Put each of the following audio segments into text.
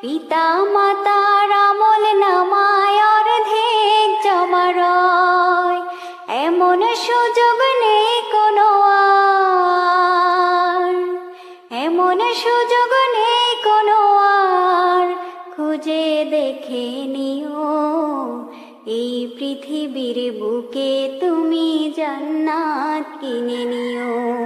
পিতা মাতার আমল নামায় অর্ধেক জমা এমন সুযোগ নেই কোনো আর। এমন সুযোগ নেই কোনো আর। খুঁজে দেখে নিও, এই পৃথিবীর বুকে তুমি জান্নাত কিনে নিও।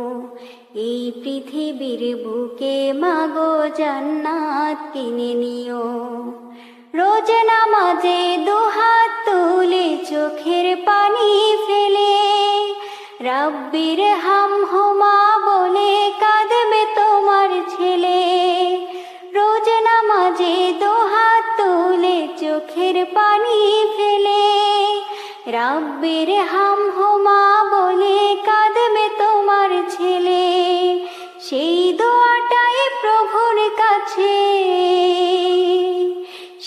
এই পৃথিবীর বুকে মাগো জান্নাত কিনে নিও। রোজ নামাজে দুহাত তুলে চোখের পানি ফেলে। রব্বির হাম হুমা বলে কাঁদবে তোমার ছেলে। রোজ নামাজে দুহাত তুলে চোখের পানি ফেলে। রব্বির হাম হুমা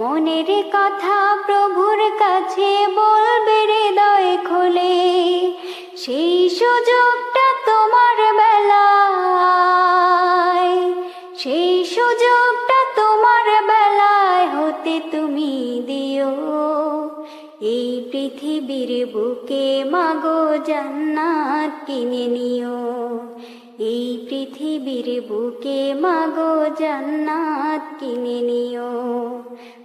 মনের কথা প্রভুর কাছে বলবে হৃদয় খুলে। সেই সুযোগটা তোমার বেলায়। সেই সুযোগটা তোমার বেলায় হতে তুমি দিও। এই পৃথিবীর বুকে মাগো জান্নাত কিনে নিও। এই পৃথিবীর বুকে মাগো জান্নাত কিনে নিও।